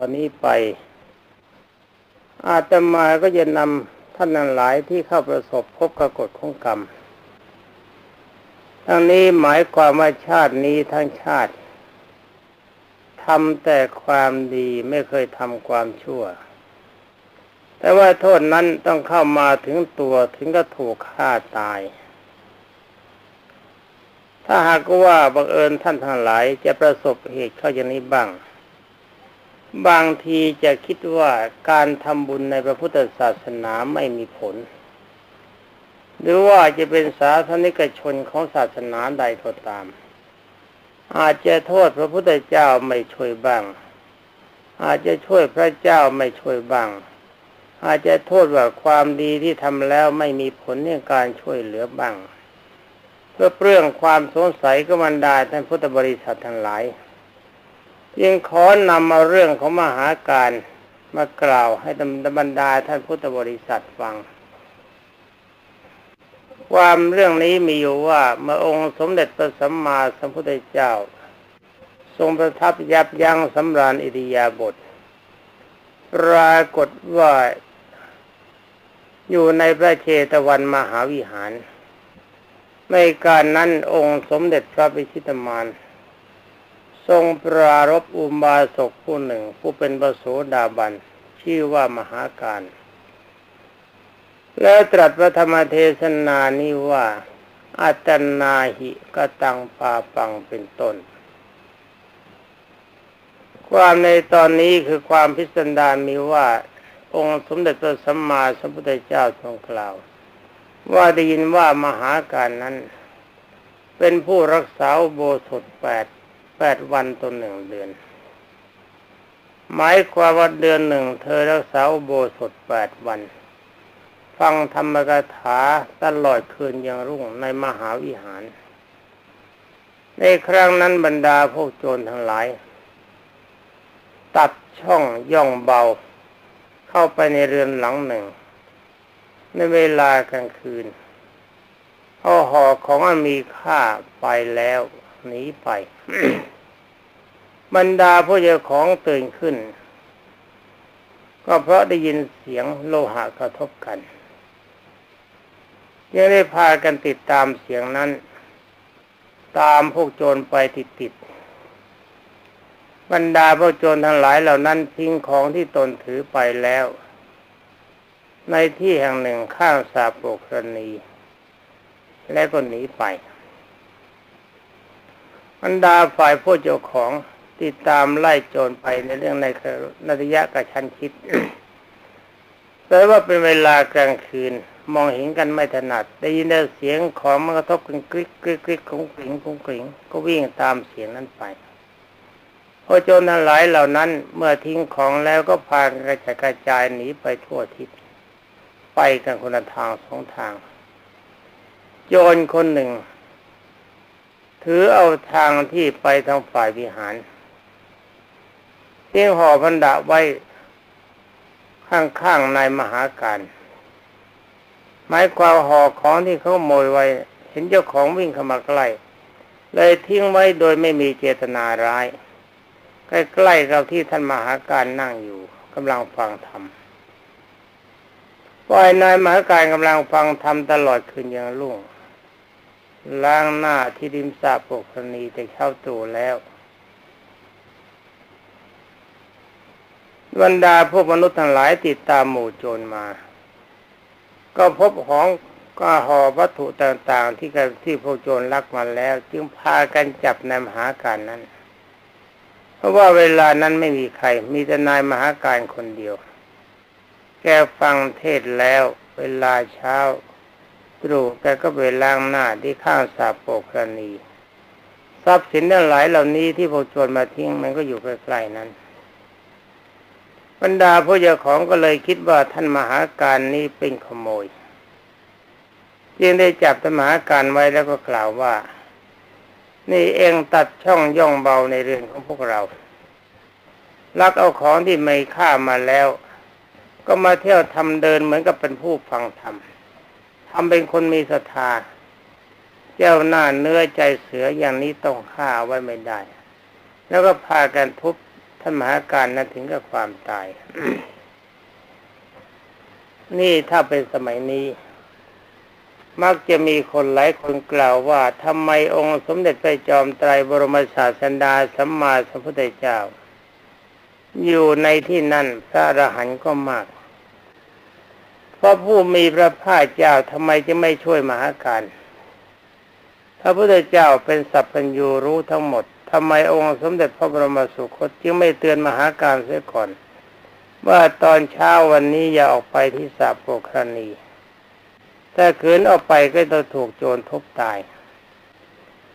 ตอนนี้ไป อาตมาก็จะนำท่านนั้นหลายที่เข้าประสบพบกับกฎของกรรม ทั้งนี้หมายความว่าชาตินี้ทั้งชาติทำแต่ความดีไม่เคยทำความชั่ว แต่ว่าโทษนั้นต้องเข้ามาถึงตัวถึงก็ถูกฆ่าตายถ้าหากว่าบังเอิญท่านทั้งหลายจะประสบเหตุเข้าอย่างนี้บ้าง บางทีจะคิดว่าการทำบุญในพระพุทธศาสนาไม่มีผล หรือว่าจะเป็นสาธนิกชนของศาสนาใดก็ตาม อาจจะโทษพระพุทธเจ้าไม่ช่วยบ้าง อาจจะช่วยพระเจ้าไม่ช่วยบ้าง อาจจะโทษว่าความดีที่ทำแล้วไม่มีผลในการช่วยเหลือบ้าง เพื่อเปรื่องความสงสัยก็มันดาท่านพุทธบริษัททั้งหลาย ยังขอนำมาเรื่องของมหาการมากล่าวให้บรรดาท่านพุทธบริษัทฟัง ความเรื่องนี้มีอยู่ว่าเมื่อองค์สมเด็จพระสัมมาสัมพุทธเจ้า ทรงประทับยับยั้งสำราญอิริยาบถปรากฏว่าอยู่ในพระเชตวันมหาวิหาร ในการนั้นองค์สมเด็จพระพิชิตมาร ทรงปรารบอุบาสกผู้หนึ่ง ผู้เป็นบโสดาบัน ชื่อว่ามหาการ แล้วตรัสพระธรรมเทศนานี้ว่า อัตนาหิกตังปาปังเป็นต้น ความในตอนนี้คือความพิสดารมีว่า องค์สมเด็จพระสัมมาสัมพุทธเจ้าทรงกล่าว ว่าได้ยินว่ามหาการนั้น เป็นผู้รักษาโบสถแปด แปดวันต่อหนึ่งเดือน หมายความว่าเดือนหนึ่งเธอรักษาโบสถแปดวัน ฟังธรรมกถาตลอดคืนยังรุ่งในมหาวิหาร ในครั้งนั้นบรรดาพวกโจรทั้งหลาย ตัดช่องย่องเบา เข้าไปในเรือนหลังหนึ่ง ในเวลากลางคืนเอาห่อของอันมีค่าไปแล้ว หนีไป บรรดาผู้เจ้าของตื่นขึ้น ก็เพราะได้ยินเสียงโลหะกระทบกันยังได้พากันติดตามเสียงนั้น ตามพวกโจรไปติดติดบรรดาพวกโจรทั้งหลายเหล่านั้นทิ้งของที่ตนถือไปแล้ว ในที่แห่งหนึ่งข้างสาโปกรณี และก็หนีไป บรรดาฝ่ายผู้เจ้าของติดตามไล่โจรไปในเรื่องในคนัตยะกระชันชิดแต่ว่าเป็นเวลากลางคืน มองเห็นกันไม่ถนัด ได้ยินเสียงของมันกระทบกันกริ๊กกริ๊กกริ๊กของกริ๊งของกริงก็วิ่งตามเสียงนั้นไปพอโจรทั้งหลายเหล่านั้น เมื่อทิ้งของแล้วก็พากันกระจายกระจายหนีไปทั่วทิศไปกันคนละทางสองทาง โจรคนหนึ่ง ถือเอาทางที่ไปทางฝ่ายวิหารเตียงห่อพันดาไว้ข้างๆในมหาการหมายความห่อของที่เขาโมยไว้ เห็นเจ้าของวิ่งเข้ามาใกล้เลยทิ้งไว้โดยไม่มีเจตนาร้าย ใกล้ๆกับที่ท่านมหาการนั่งอยู่กำลังฟังธรรมฝ่ายนายมหาการกำลังฟังธรรมตลอดคืนอย่างรุ่ง ล้างหน้าที่ริมสระปกคณีแต่เข้าตูแล้วบรรดาพวกมนุษย์ทั้งหลายติดตามหมู่โจรมา ก็พบของก็ห่อวัตถุต่างๆ ที่ที่พวกโจรลักมาแล้ว จึงพากันจับนายมหาการนั้น เพราะว่าเวลานั้นไม่มีใคร มีแต่นายมหาการคนเดียว แกฟังเทศแล้ว เวลาเช้า ตรูแกก็ไปล้างหน้าที่ข้างสาโปกรณี ทรัพย์สินทั้งหลายเหล่านี้ที่พวกโจรมาทิ้งมันก็อยู่ใกล้ๆนั้น บรรดาผู้เจ้าของก็เลยคิดว่าท่านมหาการนี้เป็นขโมยจึงได้จับท่านมหาการไว้แล้วก็กล่าวว่า นี่เองตัดช่องย่องเบาในเรือนของพวกเราลักเอาของที่ไม่ฆ่ามาแล้ว ก็มาเที่ยวทำเดินเหมือนกับเป็นผู้ฟังธรรม ทำเป็นคนมีศรัทธาเจ้าหน้าเนื้อใจเสืออย่างนี้ต้องฆ่าไว้ไม่ได้ แล้วก็พากันทุบถานมหาการนั้นถึงกับความตาย นี่ถ้าเป็นสมัยนี้ มักจะมีคนหลายคนกล่าวว่าทำไมองค์สมเด็จพระจอมไตรบรมศาสดาสัมมาสัมพุทธเจ้า อยู่ในที่นั่นพระอรหันต์ก็มาก พราะผู้มีพระภาคเจ้าทำไมจะไม่ช่วยมหาการพระพุทธเจ้าเป็นสัพพัญญูรู้ทั้งหมดทำไมองค์สมเด็จพระบรมสุคตจึงไม่เตือนมหาการเสียก่อน ว่าตอนเช้าวันนี้อย่าออกไปที่สาโปครณีถ้าขืนออกไปก็จะถูกโจรทุบตาย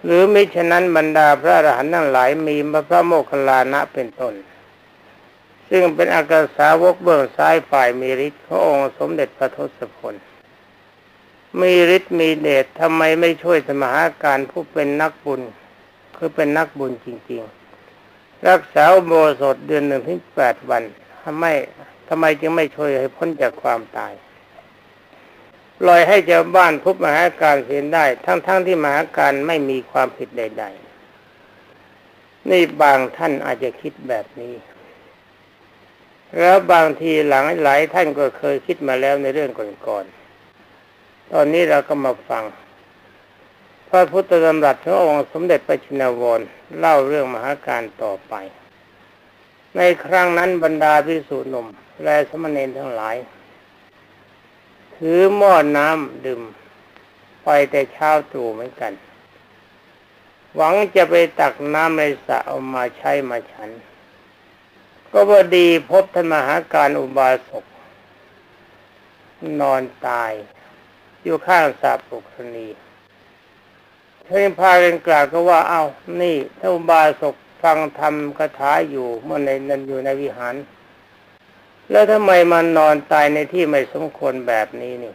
หรือมิฉะนั้นบรรดาพระอรหันต์ทั้งหลายมีพระโมคคัลลานะเป็นต้น ซึ่งเป็นอากาสาวกเบื้องซ้ายฝ่ายมีฤทธิ์ขององค์สมเด็จพระทศพลมีฤทธิ์มีเดชทำไมไม่ช่วยสมหาการผู้เป็นนักบุญ คือเป็นนักบุญจริง ๆ รักษาโบสถเดือนหนึ่งถึงแปดวันทำไมทำไมจึงไม่ช่วยให้พ้นจากความตายปล่อยให้ชาบ้านทุบมหาการเสียได้ ทั้งๆทที่มหาการไม่มีความผิดใด ๆ นี่บางท่านอาจจะคิดแบบนี้ แล้วบางทีหลังหลายท่านก็เคยคิดมาแล้วในเรื่องก่อนๆ ตอนนี้เราก็มาฟัง พระพุทธธรรมรัตขององค์สมเด็จพระชินวรเล่าเรื่องมหาการต่อไป ในครั้งนั้นบรรดาพิสูจน์หนุ่ม และสมณเณรทั้งหลาย ถือหม้อน้ำดื่ม ไปแต่เช้าตรู่เหมือนกัน หวังจะไปตักน้ำในสระเอามาใช้มาฉัน ก็พอดีพบท่านมหาการอุบาสกนอนตาย อยู่ข้างสระปุกนีเพื่อนพาเรนกล่าวก็ว่าเอา้านี่ท่านอุบาสกฟังธรรมคาถาอยู่เมื่อในนั้นอยู่ในวิหาร แล้วทำไมมันนอนตายในที่ไม่สมควรแบบนี้นี่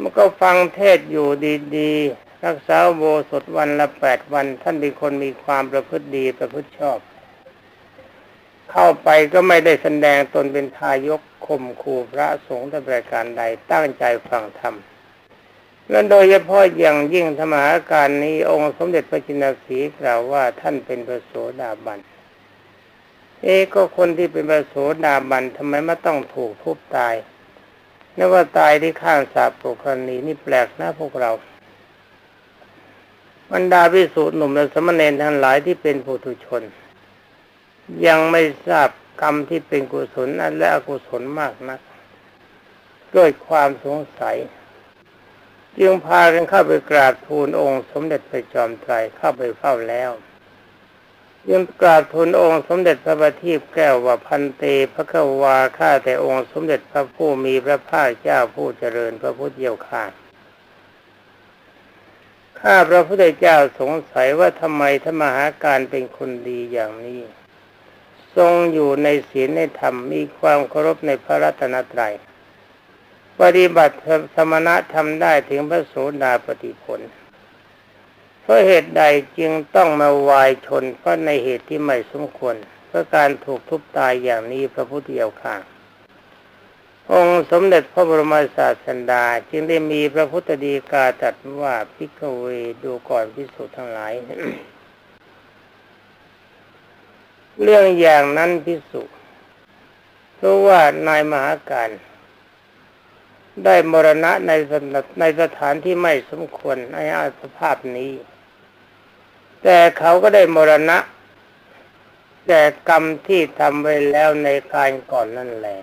มันก็ฟังเทศอยู่ดีๆรักษาโบสถวันละแปดวัน ท่านเป็นคนมีความประพฤติดีประพฤติชอบ เข้าไปก็ไม่ได้แสดงตนเป็นทายกข่มขู่พระสงฆ์แต่ประการใดตั้งใจฟังธรรมและโดยเฉพาะอย่างยิ่งธรรมาการนี้องค์สมเด็จพระจินสีกล่าวว่าท่านเป็นพระโสดาบัน เอ๊ก็คนที่เป็นพระโสดาบันทำไมไม่ต้องถูกทุบตายนึกว่าตายที่ข้างสาปุคนีนี่แปลกนะพวกเราบรรดาพิสูจน์หนุ่มและสมณเณรทั้งหลายที่เป็นผู้ทุชน ยังไม่ทราบกรรมที่เป็นกุศลและอกุศลมากนักเกิดความสงสัย จึงพากันเข้าไปกราบทูลองค์สมเด็จพระจอมไตรเข้าไปเฝ้าแล้วยังกราบทูลองค์สมเด็จพระบัณฑิตแก้วว่าพันเตพระกวาข้าแต่องค์สมเด็จพระผู้มีพระภาคเจ้าผู้เจริญพระพุทธเจ้าข้าข้าพระพุทธเจ้าสงสัยว่าทำไมธรรมหาการเป็นคนดีอย่างนี้ ทรงอยู่ในศีลในธรรมมีความเคารพในพระรัตนตรัยปฏิบัติสมณะทำได้ถึงพระโสดาปฏิผลเพราะเหตุใดจึงต้องมาวายชนเพราะในเหตุที่ไม่สมควรเพราะการถูกทุบตายอย่างนี้พระพุทธเจ้าค่ะองค์สมเด็จพระบรมศาสดาจึงได้มีพระพุทธดีกาตรัสว่าพิกเวดูก่อนพิสุทั้งหลาย เรื่องอย่างนั้นพิสุเพราะว่านายมหาการ ได้มรณะในในสถานที่ไม่สมควรในอาสภาพนี้ แต่เขาก็ได้มรณะ แต่กรรมที่ทำไว้แล้วในการก่อนนั่นแหละ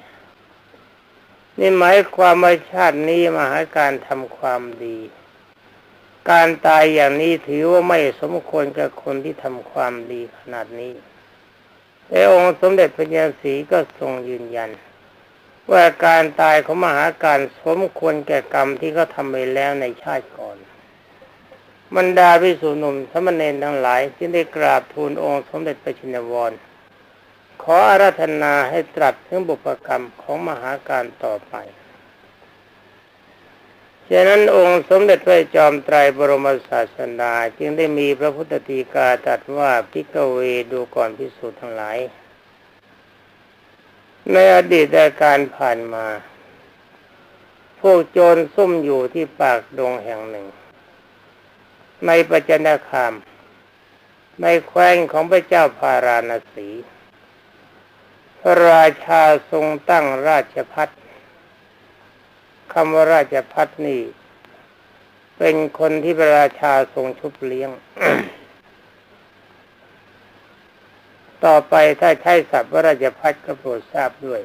นี่หมายความว่าชาตินี้มหาการทำความดี การตายอย่างนี้ถือว่าไม่สมควรกับคนที่ทำความดีขนาดนี้ แต่องค์สมเด็จพระยาสีก็ทรงยืนยัน ว่าการตายของมหาการสมควรแก่กรรมที่เขาทำไปแล้วในชาติก่อนบรรดาพิสุหนุ่มสมณเณรทั้งหลายจึงได้กราบทูลองค์สมเด็จพระชินวร ขออาราธนาให้ตรัสถึงบุพกรรมของมหาการต่อไป ฉะนั้นองค์สมเด็จพระจอมไตรบรมศาสดาจึงได้มีพระพุทธตีกาตรัสว่าพิกเวดูก่อนพิสูจน์ทั้งหลาย ในอดีตการผ่านมา พวกโจรซุ่มอยู่ที่ปากดงแห่งหนึ่ง ในปัจจนาคาม ในแคว้นของพระเจ้าพาราณสี พระราชาทรงตั้งราชพัฒ คำว่าราชพัฒนี่เป็นคนที่พระราชาทรงชุบเลี้ยง ต่อไปถ้าใช้ศัพท์ว่าราชพัฒก็โปรดทราบด้วย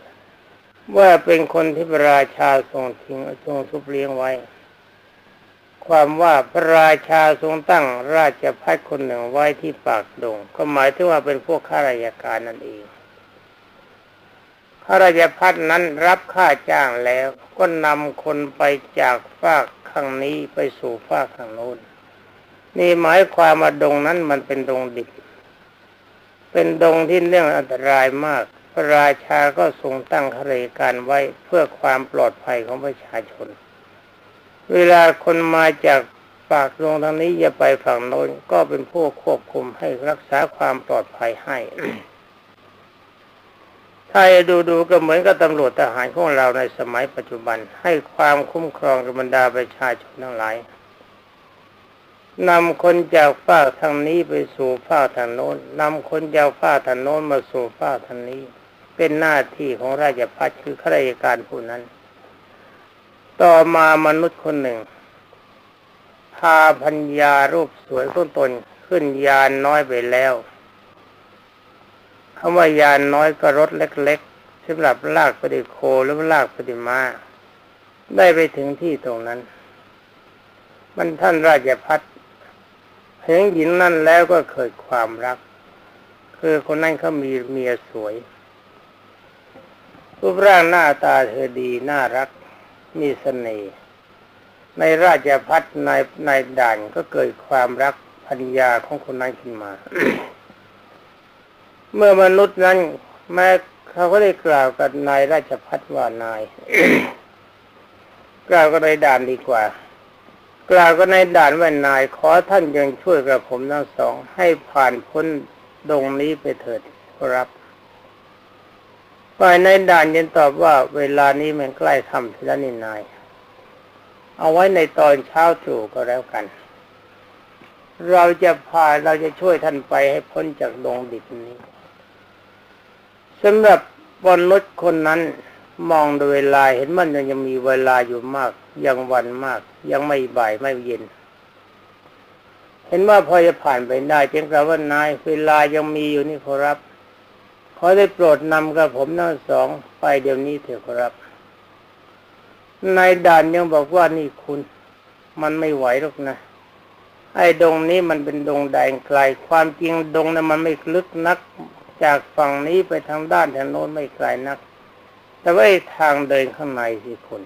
ว่าเป็นคนที่พระราชาทรงทิ้งทรงชุบเลี้ยงไว้ ความว่าพระราชาทรงตั้งราชพัฒคนหนึ่งไว้ที่ปากดง ก็หมายถึงว่าเป็นพวกข้าราชการนั่นเอง ข้าราชพัฒนั้นรับค่าจ้างแล้วก็นำคนไปจากฝากข้างนี้ไปสู่ฝากข้างโน้น นี่หมายความว่าดงนั้นมันเป็นดงดิบ เป็นดงที่เรื่องอันตรายมาก พระราชาก็ทรงตั้งข้ารการไว้เพื่อความปลอดภัยของประชาชน เวลาคนมาจากปากลงทางนี้อย่าไปฝั่งโน้นก็เป็นผู้ควบคุมให้รักษาความปลอดภัยให้ ถ้าดูดูก็เหมือนกับตำรวจทหารของเราในสมัยปัจจุบัน ให้ความคุ้มครองกับบรรดาประชาชนทั้งหลายนำคนจากฝ้าทางนี้ไปสู่ฝ้าทางโน้นนำคนจากฝ้าทางโน้นมาสู่ฝ้าทางนี้ เป็นหน้าที่ของราชพัฒคือข้าราชการผู้นั้น ต่อมามนุษย์คนหนึ่ง พาพัญญารูปสวยของตนขึ้นยานน้อยไปแล้ว คำว่ายานน้อยก็รถเล็กๆสำหรับลากปฏิโคหรือลากปฏิมาได้ไปถึงที่ตรงนั้น มันท่านราชพัฒเห็นหญิงนั่นแล้วก็เกิดความรัก คือคนนั้นเขามีเมียสวยรูปร่างหน้าตาเธอดีน่ารัก มีเสน่ห์ในราชพัฒในในด่านก็เกิดความรักพัญญาของคนนั้นขึ้นมา เมื่อมนุษย์นั้น แม้เขาก็ได้กล่าวกับนายราชพัฒว่านาย กล่าวก็ในด่านดีกว่า กล่าวก็ในด่านว่านาย ขอท่านยังช่วยกับผมทั้งสอง ให้ผ่านพ้นดงนี้ไปเถิดครับฝ่ายในด่านยังตอบว่าเวลานี้มันใกล้ค่ำทีแล้วนี่นาย เอาไว้ในตอนเช้าตรู่ก็แล้วกัน เราจะพาเราจะช่วยท่านไปให้พ้นจากดงดิบนี้ สำหรับบนรถคนนั้นมองดูเวลาเห็นมันยังมีเวลาอยู่มาก ยังวันมาก ยังไม่บ่ายไม่เย็น เห็นว่าพอจะผ่านไปได้เพียงแต่ว่านายเวลายังมีอยู่นี่ขอรับขอได้โปรดนำกับผมทั้งสองไปเดี๋ยวนี้เถอะครับนายด่านยังบอกว่านี่คุณ มันไม่ไหวหรอกนะไอ้ดงนี้มันเป็นดงแดงไกลความจริงดงนั้นมันไม่ลึกนัก จากฝั่งนี้ไปทางด้านทางโน้นไม่ไกลนัก แต่ว่าทางเดินข้างในสิคุณ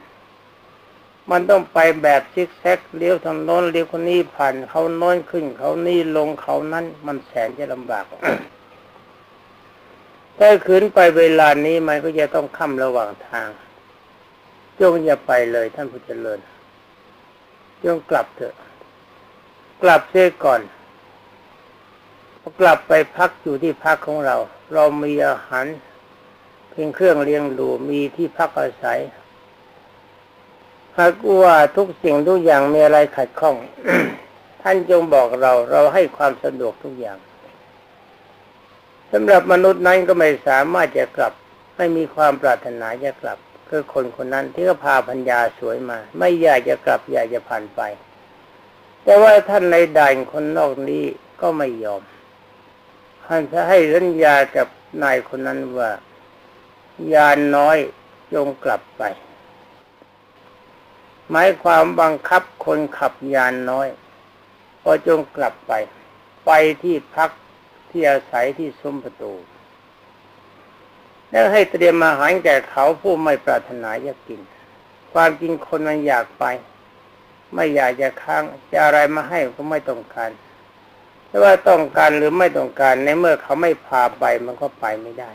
มันต้องไปแบบซิกแซกเลี้ยวทางโน้นเลี้ยวคนนี้ผ่านเขาโน้นขึ้น เขานี่ลงเขานั้นมันแสนจะลำบากถ้าขืนไปเวลานี้มันก็จะต้องค่ำระหว่างทางจงอย่าไปเลยท่านผู้เจริญจงกลับเถอะ กลับเสียก่อน กลับไปพักอยู่ที่พักของเรา เรามีอาหารเพียงเครื่องเลี้ยงดูมีที่พักอาศัยหากว่าทุกสิ่งทุกอย่างมีอะไรขัดข้อง ท่านจงบอกเรา เราให้ความสะดวกทุกอย่างสำหรับมนุษย์นั้นก็ไม่สามารถจะกลับ ไม่มีความปรารถนาจะกลับ คือคนคนนั้นที่ก็พาพัญญาสวยมา ไม่อยากจะกลับอยากจะผ่านไป แต่ว่าท่านในด่านคนนอกนี้ก็ไม่ยอม ท่านจะให้สัญญากับนายคนนั้นว่ายานน้อยจงกลับไป หมายความบังคับคนขับยานน้อยก็จงกลับไป ไปที่พักที่อาศัยที่ซุ้มประตู แล้วให้เตรียมอาหารแก่เขาผู้ไม่ปรารถนาจะกิน ความจริงคนมันอยากไป ไม่อยากจะค้างจะอะไรมาให้ก็ไม่ต้องการ แต่ว่าต้องการหรือไม่ต้องการในเมื่อเขาไม่พาไปมันก็ไปไม่ได้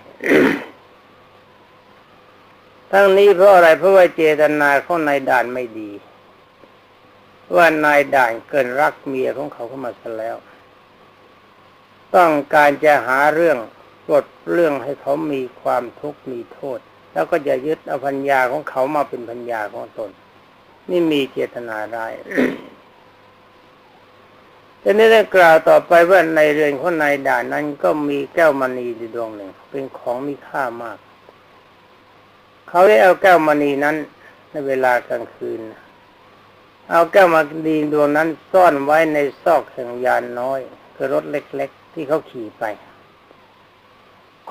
ทั้งนี้เพราะอะไรเพราะว่าเจตนาของนายด่านไม่ดี ว่านายด่านเกินรักเมียของเขาเข้ามาซะแล้ว ต้องการจะหาเรื่องปลดเรื่องให้เขามีความทุกข์มีโทษ แล้วก็จะยึดเอาพัญญาของเขามาเป็นพัญญาของตน นี่มีเจตนาร้าย ทีนี้ได้กล่าวต่อไปว่าในเรือนของนายด่านนั้นก็มีแก้วมณีอยู่ดวงหนึ่ง เป็นของมีค่ามาก เขาได้เอาแก้วมณีนั้น ในเวลากลางคืน เอาแก้วมณีดวงนั้นซ่อนไว้ในซอกแห่งยานน้อยคือรถเล็ก ๆ ที่เขาขี่ไป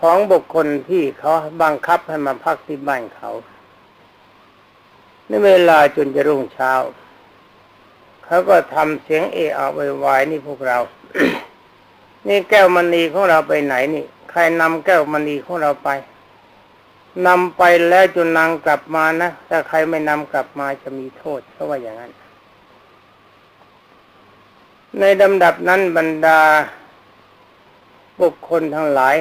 ของบุคคลที่เขาบังคับให้มาพักที่บ้านเขา ในเวลาจนจะรุ่งเช้า เขาก็ทำเสียงเอะอะวายนี่พวกเรา นี่แก้วมณีของเราไปไหนนี่ ใครนำแก้วมณีของเราไปนำไปแล้วจนนางกลับมานะถ้าใครไม่นำกลับมาจะมีโทษเพราะว่าอย่างนั้น ในลำดับนั้นบรรดาบุคคลทั้งหลาย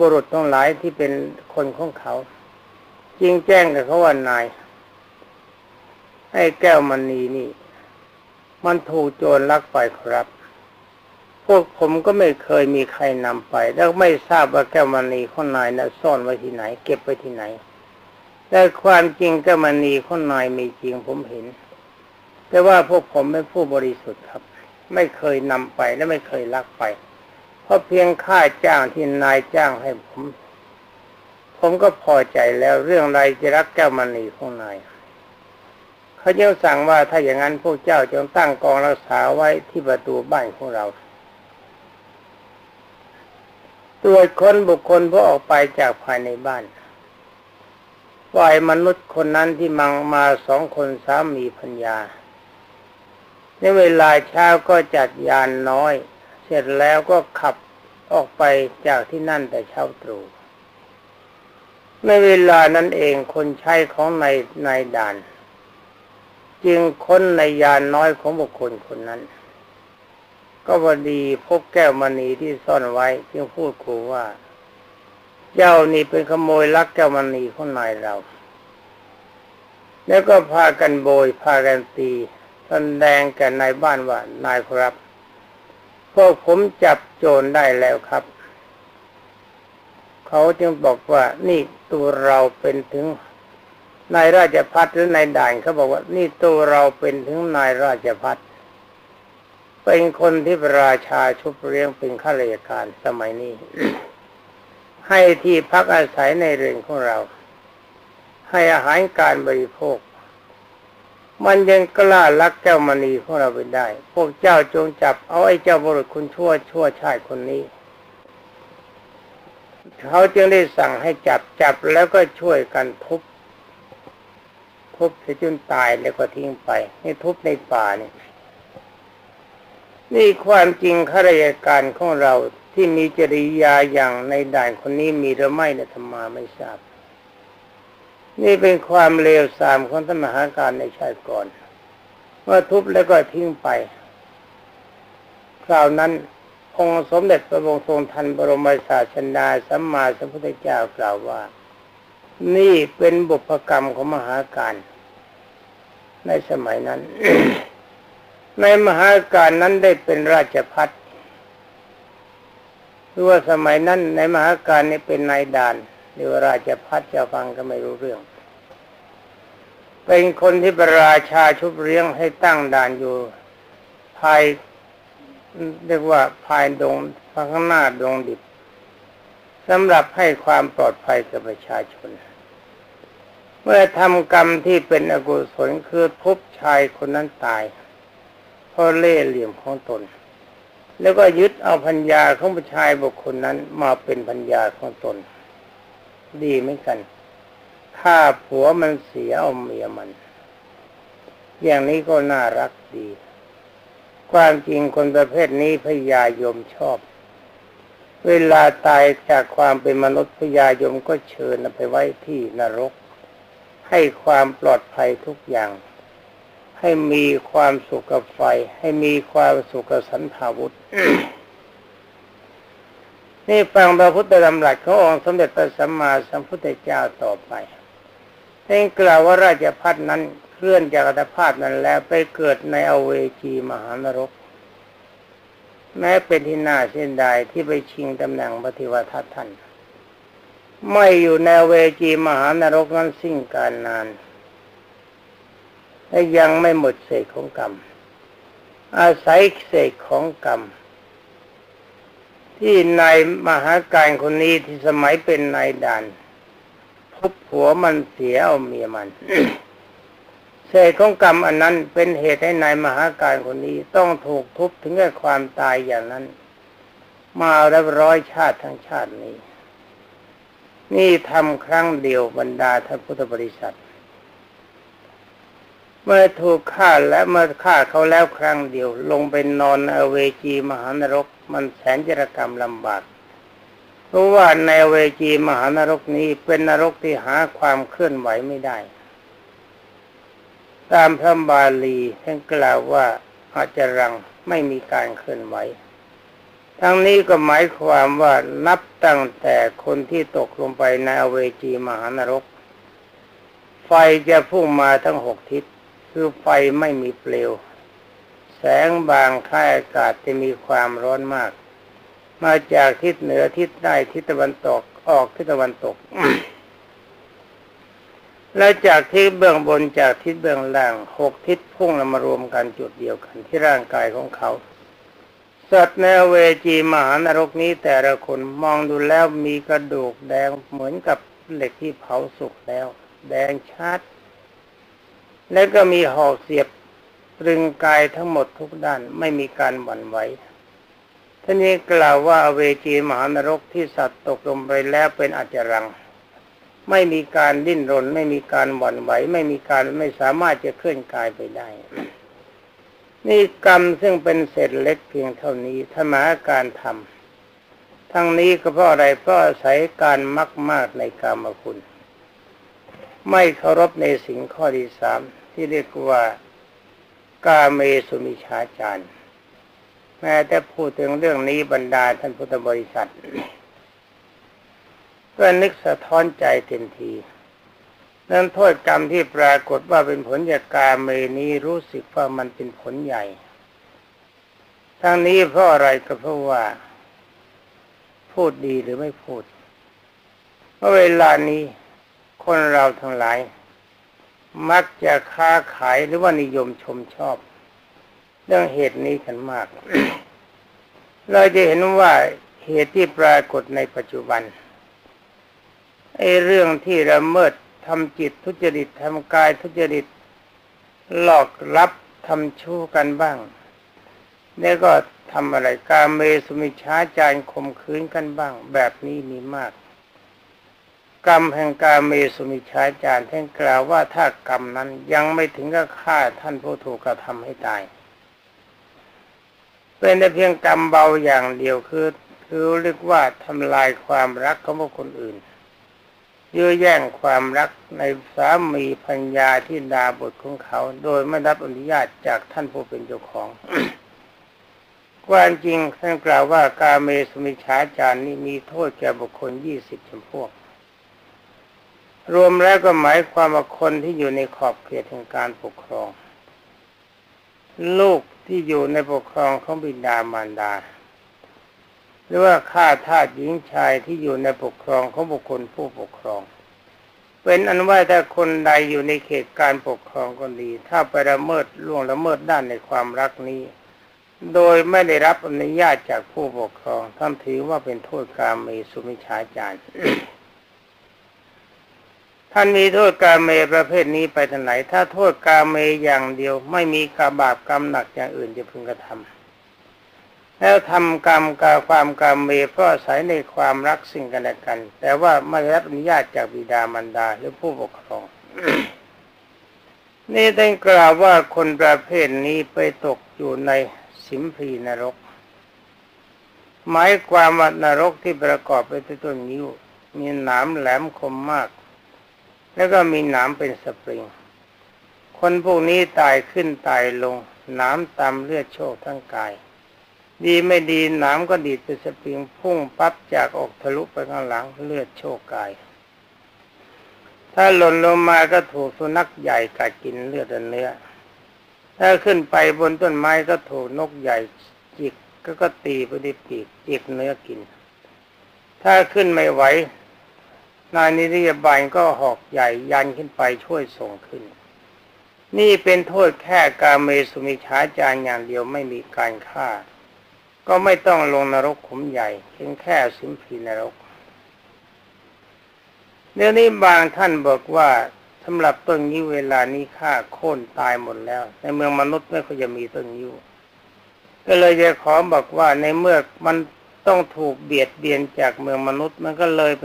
บุรุษทั้งหลายที่เป็นคนของเขาจริงแจ้งกับเขาว่านายให้แก้วมณีนี่ มันถูกโจรลักไปครับ พวกผมก็ไม่เคยมีใครนำไป แล้วไม่ทราบว่าแก้วมณีขอนายนะซ่อนไว้ที่ไหน เก็บไว้ที่ไหน แต่ความจริงแก้วมณีขอนายมีจริงผมเห็น แต่ว่าพวกผมเป็นผู้บริสุทธิ์ครับ ไม่เคยนำไปและไม่เคยลักไป เพราะเพียงค่าจ้างที่นายจ้างให้ผม ผมก็พอใจแล้วเรื่องไรจะรักแก้วมณีของนาย เขาจึงสั่งว่าถ้าอย่างนั้นพวกเจ้าจงตั้งกองรักษาไว้ที่ประตูบ้านของเรา ตรวจคนบุคคลผู้ออกไปจากภายในบ้านฝ่ายมนุษย์คนนั้นที่มังมาสองคนสามีพัญญา ในเวลาเช้าก็จัดยานน้อย เสร็จแล้วก็ขับออกไปจากที่นั่นแต่เช้าตรู่ในเวลานั้นเองคนใช้ของนายนายด่าน จึงค้นในยานน้อยของบุคคลคนนั้น ก็พอดีพบแก้วมณีที่ซ่อนไว้ จึงพูดขู่ว่า เจ้านี่เป็นขโมยลักแก้วมณีของนายเรา แล้วก็พากันโบยพากันตีแสดงแก่นายบ้านว่านายครับพวกผมจับโจรได้แล้วครับ เขาจึงบอกว่านี่ตัวเราเป็นถึง นายราชพัฒหรือนายด่านเขาบอกว่า นี่ตัวเราเป็นถึงนายราชพัฒเป็นคนที่ราชาชุบเลี้ยงเป็นข้าราชการสมัยนี้ ให้ที่พักอาศัยในเรือนของเรา ให้อาหารการบริโภค มันยังกล้าลักเจ้ามณีของเราไปได้ พวกเจ้าจงจับเอาไอ้เจ้าบุรุษคุณชั่วชั่วชายคนนี้เขาจึงได้สั่งให้จับจับแล้วก็ช่วยกันทุบ ทุบเสจนตายแล้วก็ทิ้งไปนี่ทุบในป่านี่นี่ความจริงข้าราชการของเราที่มีจริยาอย่างในด่านคนนี้มีหรือไม่นะธรรมาไม่ทราบ นี่เป็นความเลวทรามของธรรมหาการในชาติก่อนเมื่อทุบแล้วก็ทิ้งไป คราวนั้นองค์สมเด็จพระบรมทรงทันบรมศาสดาสัมมาสัมพุทธเจ้ากล่าวว่า นี่เป็นบุพกรรมของมหาการ ในสมัยนั้น ในมหาการนั้นได้เป็นราชพัฒหรือว่าสมัยนั้นในมหาการนี้เป็นนายด่านหรือว่าราชพัฒจะฟังก็ไม่รู้เรื่อง เป็นคนที่ประราชาชุบเลี้ยงให้ตั้งด่านอยู่ ภายเรียกว่าภายดงข้างหน้าดงดิบสำหรับให้ความปลอดภัยกับประชาชน เมื่อทำกรรมที่เป็นอกุศลคือทุบชายคนนั้นตายเพราะเล่ห์เหลี่ยมของตน แล้วก็ยึดเอาพัญญาของผู้ชายบุคคลนั้นมาเป็นพัญญาของตน ดีเหมกันฆ่าผัวมันเสียเอาเมียมัน อย่างนี้ก็น่ารักดี ความจริงคนประเภทนี้พญายมชอบ เวลาตายจากความเป็นมนุษย์พญายมก็เชิญไปไว้ที่นรก ให้ความปลอดภัยทุกอย่าง ให้มีความสุขกับไฟ ให้มีความสุขกับสันทาวุธนี่ฟังพระพุทธธรรมรัสขององค์สมเด็จพระสัมมาสัมพุทธเจ้าต่อไปเท่งกล่าวว่าราชพัฒนั้นเคลื่อนจากอัตภาพนั้นแล้วไปเกิดในอเวจีมหานรก แม้เป็นที่น่าเสียดายที่ไปชิงตำแหน่งปฏิวัติท่าน ไม่อยู่ในเวจีมหานรกนั้นสิ้นการนานและยังไม่หมดเศษของกรรม อาศัยเศษของกรรม ที่นายมหาการคนนี้ที่สมัยเป็นนายด่านพบผัวมันเสียเอาเมียมันเศษของกรรมอันนั้นเป็นเหตุให้นายมหาการคนนี้ต้องถูกทุบถึงแก่ความตายอย่างนั้น มาแล้วร้อยชาติทั้งชาตินี้ นี่ทำครั้งเดียวบรรดาท่านพุทธบริษัท เมื่อถูกฆ่าและเมื่อฆ่าเขาแล้วครั้งเดียว ลงไปนอนอเวจีมหานรก มันแสนจรกรรมลำบากเพราะว่าในเวจีมหานรกนี้เป็นนรกที่หาความเคลื่อนไหวไม่ได้ ตามพระบาลีท่านกล่าวว่าอาจารังไม่มีการเคลื่อนไหว ทั้งนี้ก็หมายความว่านับตั้งแต่คนที่ตกลงไปในอเวจีมหานรก ไฟจะพุ่งมาทั้งหกทิศ คือไฟไม่มีเปลว แสงบางค่ายอากาศจะมีความร้อนมาก มาจากทิศเหนือทิศใต้ทิศตะวันตกออกทิศตะวันตก และจากทิศเบื้องบนจากทิศเบื้องล่างหกทิศพุ่งมารวมกันจุดเดียวกันที่ร่างกายของเขา สัตว์ในเวจีมหานรกนี้แต่ละคนมองดูแล้วมีกระดูกแดงเหมือนกับเหล็กที่เผาสุกแล้ว แดงชัด และก็มีหอกเสียบตรึงกายทั้งหมดทุกด้านไม่มีการหวั่นไหวท่านนี้กล่าวว่าเวจีมหานรกที่สัตว์ตกลงไปแล้วเป็นอัจจรัง ไม่มีการดิ้นรน ไม่มีการหวั่นไหว ไม่มีการไม่สามารถจะเคลื่อนกายไปได้ นี่กรรมซึ่งเป็นเศษเล็กเพียงเท่านี้ถ้ามาการทำทั้งนี้ก็เพราะอะไรเพราะอาศัยการมักมากในกรรมคุณ ไม่เคารพในสิ่งข้อที่สามที่เรียกว่ากาเมสุมิชาจารแม้แต่พูดถึงเรื่องนี้บรรดาท่านพุทธบริษัทก็นึกสะท้อนใจเต็มที นั้นโทษกรรมที่ปรากฏว่าเป็นผลจากกาเมนี้รู้สึกว่ามันเป็นผลใหญ่ ทั้งนี้เพราะอะไรก็เพราะว่า พูดดีหรือไม่พูดเมื่อเวลานี้คนเราทั้งหลาย มักจะค้าขายหรือว่านิยมชมชอบ เรื่องเหตุนี้กันมาก เราจะเห็นว่าเหตุที่ปรากฏในปัจจุบันไอ้เรื่องที่ละเมิด ทำจิตทุจริตทำกายทุจริต หลอกรับทำชู้กันบ้าง แล้วก็ทำอะไรกาเมสุมิช้าจารข่มขืนกันบ้าง แบบนี้มีมาก กรรมแห่งกาเมสุมิช้าจารท่านกล่าวว่าถ้ากรรมนั้นยังไม่ถึงกับฆ่าท่านผู้ถูกกระทำให้ตาย เป็นแต่เพียงกรรมเบาอย่างเดียวคือคือเรียกว่าทำลายความรักของบุคคลอื่น ยื้อแย่งความรักในสามีพัญญาที่ดาบทของเขา โดยไม่รับอนุญาตจากท่านผู้เป็นเจ้าของความจริงท่านกล่าวว่ากาเมสมิชาจารนี้มีโทษแก่บุคคลยี่สิบจำพวก รวมแล้วก็หมายความว่าคนที่อยู่ในขอบเขตแห่งการปกครอง ลูกที่อยู่ในปกครองของบิดามารดา หรือว่าข้าทาสหญิงชายที่อยู่ในปกครองของบุคคลผู้ปกครอง เป็นอันว่าถ้าคนใดอยู่ในเขตการปกครองก็ดี ถ้าไปละเมิดล่วงละเมิดด้านในความรักนี้ โดยไม่ได้รับอนุญาตจากผู้ปกครองท่านถือว่าเป็นโทษกรรมมีสุมิชาจารย์ท่านมีโทษกาเมประเภทนี้ไปทางไหน ถ้าโทษกาเมอย่างเดียว ไม่มีกาบาปกรรมหนักอย่างอื่นจะพึงกระทำ แล้วทำกรรมกาความกาเมเพราะอาศัยในความรักสิ่งกันและกัน แต่ว่าไม่รับอนุญาตจากบิดามารดาหรือผู้ปกครอง นี่ได้กล่าวว่าคนประเภทนี้ไปตกอยู่ในสิมพีนรก หมายความว่านรกที่ประกอบไปด้วยต้นนิ้ว มีหนามแหลมคมมาก แล้วก็มีหนามเป็นสปริง คนพวกนี้ตายขึ้นตายลงหนามตามเลือดโชคทั้งกาย ดีไม่ดีหนามก็ดีดเป็นสปริงพุ่งปั๊บจากอกทะลุไปข้างหลังเลือดโชคกาย ถ้าหล่นลงมาก็ถูกสุนัขใหญ่กัดกินเลือดและเนื้อ ถ้าขึ้นไปบนต้นไม้ก็ถูกนกใหญ่จิกก็ก็ตีไปด้วยปีกจิกเนื้อกิน ถ้าขึ้นไม่ไหวนายนิริยบาลก็หอกใหญ่ยันขึ้นไปช่วยส่งขึ้น นี่เป็นโทษแค่การเมสุมิชาจารอย่างเดียวไม่มีการฆ่า ก็ไม่ต้องลงนรกขุมใหญ่เพียงแค่สิมพีนรกเดี๋ยวนี้บางท่านบอกว่าสำหรับต้นยิ้วเวลานี้ฆ่าโค่นตายหมดแล้ว ในเมืองมนุษย์ไม่ค่อยจะมีต้นยิ้วก็เลยจะขอบอกว่าในเมื่อมันต้องถูกเบียดเบียนจากเมืองมนุษย์ มันก็เลยไป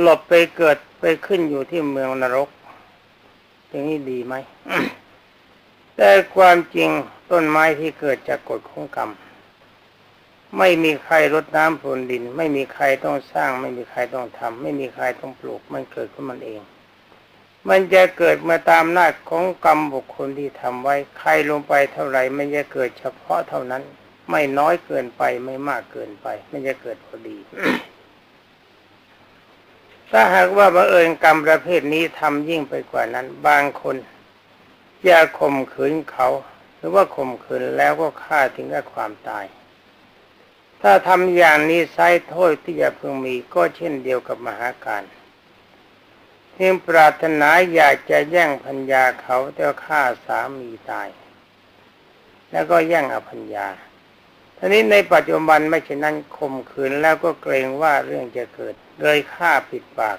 หลบไปเกิดไปขึ้นอยู่ที่เมืองนรก อย่างนี้ดีไหมแต่ความจริงต้นไม้ที่เกิดจากกฎของกรรม ไม่มีใครรดน้ำพรวนดิน ไม่มีใครต้องสร้าง ไม่มีใครต้องทำไม่มีใครต้องปลูกมันเกิดขึ้นมันเอง มันจะเกิดมาตามน้าของกรรมบุคคลที่ทำไว้ ใครลงไปเท่าไหร่มันจะเกิดเฉพาะเท่านั้น ไม่น้อยเกินไปไม่มากเกินไป มันจะเกิดพอดี ถ้าหากว่าบังเอิญกรรมประเภทนี้ทำยิ่งไปกว่านั้น บางคนจะข่มขืนเขา หรือว่าข่มขืนแล้วก็ฆ่าถึงกับความตาย ถ้าทำอย่างนี้ไซโทษที่จะพึงมีก็เช่นเดียวกับมหาการที่ปรารถนาอยากจะแย่งพัญญาเขาแต่ฆ่าสามีตาย แล้วก็แย่งอภัญญาทีนี้ในปัจจุบันไม่เช่นนั้นข่มขืนแล้วก็เกรงว่าเรื่องจะเกิดเลยฆ่าผิดปาก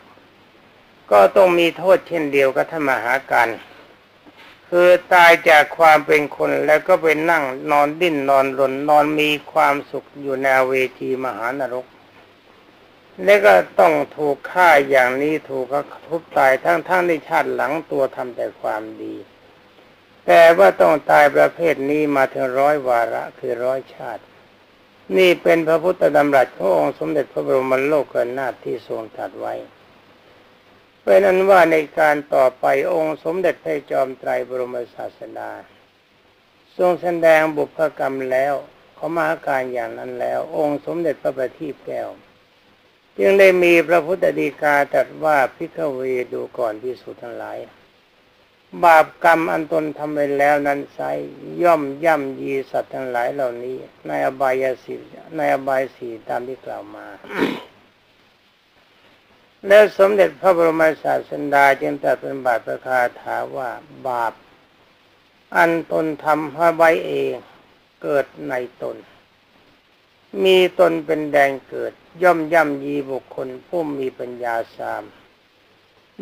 ก็ต้องมีโทษเช่นเดียวกับท่านมหาการ คือตายจากความเป็นคนแล้วก็ไปนั่งนอนดิ้นนอนรนนอนมีความสุขอยู่ในเวทีมหานรก แล้วก็ต้องถูกฆ่าอย่างนี้ถูกทุบตายทั้งๆทที่ชาติหลังตัวทำแต่ความดี แต่ว่าต้องตายประเภทนี้มาถึงร้อยวาระคือร้อยชาติ นี่เป็นพระพุทธดำรัสขององค์สมเด็จพระบรมโลกนาถที่ทรงตรัสไว้ เป็นนั้นว่าในการต่อไปองค์สมเด็จพระจอมไตรบรมศาสดาทรงแสดงบุพกรรมแล้วเขามาการอย่างนั้นแล้ว องค์สมเด็จพระบัณฑิตแก้ว จึงได้มีพระพุทธดีกาตรัสว่าพิฆเวดูก่อนพิสุทั้งหลาย บาปกรรมอันตนทำไปแล้วนั้นไซย่อมย่ำยีสัตว์ทั้งหลายเหล่านี้ ในอบายสีในอบายสีตามที่กล่าวมา แล้วสมเด็จพระบรมศาสดาจึงตรัสเป็นบาทประคาถาว่าบาป อันตนทำให้ไว้เองเกิดในตน มีตนเป็นแดงเกิด ย่อมย่ำยีบุคคลผู้มีปัญญาสาม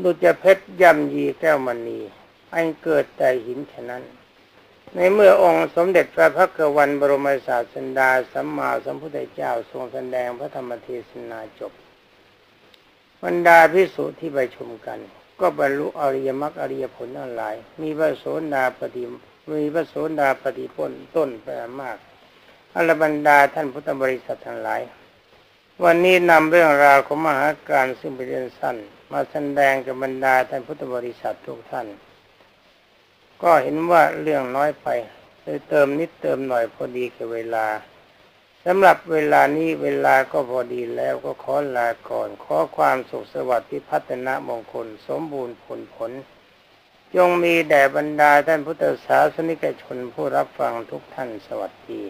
ดุจเพชรย่ำยีแก้วมณีอันเกิดแต่หินฉะนั้น ในเมื่อองค์สมเด็จพระพักวันบรมศาสดาสัมมาสัมพุทธเจ้าทรงแสดงพระธรรมเทศนาจบ บรรดาพิสุที่ไปชมกัน ก็บรรลุอริยมรรคอริยผลนั่นหลาย มีพระโสดาปฏิมีพระโสดาปฏิพลต้นไปมากอรบรรดาท่านพุทธบริษัททั้งหลาย วันนี้นำเรื่องราวของมหาการซึ่งเป็นเรื่องสั้น มาแสดงกับบรรดาท่านพุทธบริษัททุกท่าน ก็เห็นว่าเรื่องน้อยไปเลยเติมนิดเติมหน่อยพอดีกับเวลา สำหรับเวลานี้เวลาก็พอดีแล้วก็ขอลาก่อน ขอความสุขสวัสดิ์ที่พัฒนามงคล สมบูรณ์ผลผลยงมีแด่บรรดาท่านพุทธศาสนิกชนผู้รับฟังทุกท่านสวัสดี